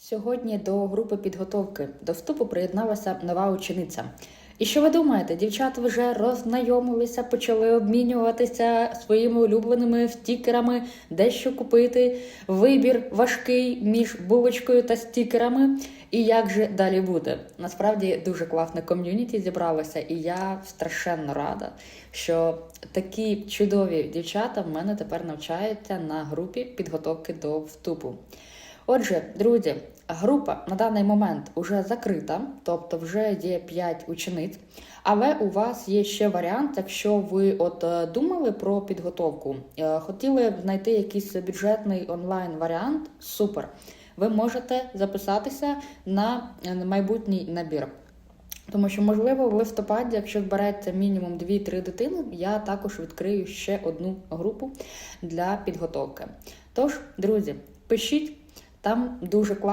Сьогодні до групи підготовки до вступу приєдналася нова учениця. І що ви думаєте, дівчата вже роззнайомилися, почали обмінюватися своїми улюбленими стікерами, дещо купити. Вибір важкий між булочкою та стікерами. І як же далі буде? Насправді дуже класне ком'юніті зібралося, і я страшенно рада, що такі чудові дівчата в мене тепер навчаються на групі підготовки до вступу. Отже, друзі, група на даний момент вже закрита, тобто вже є 5 учениць. Але у вас є ще варіант, якщо ви от е, думали про підготовку, е, хотіли знайти якийсь бюджетний онлайн варіант, супер. Ви можете записатися на е, майбутній набір. Тому що, можливо, в листопаді, якщо збереться мінімум 2-3 дитини, я також відкрию ще одну групу для підготовки. Тож, друзі, пишіть, там дуже класно.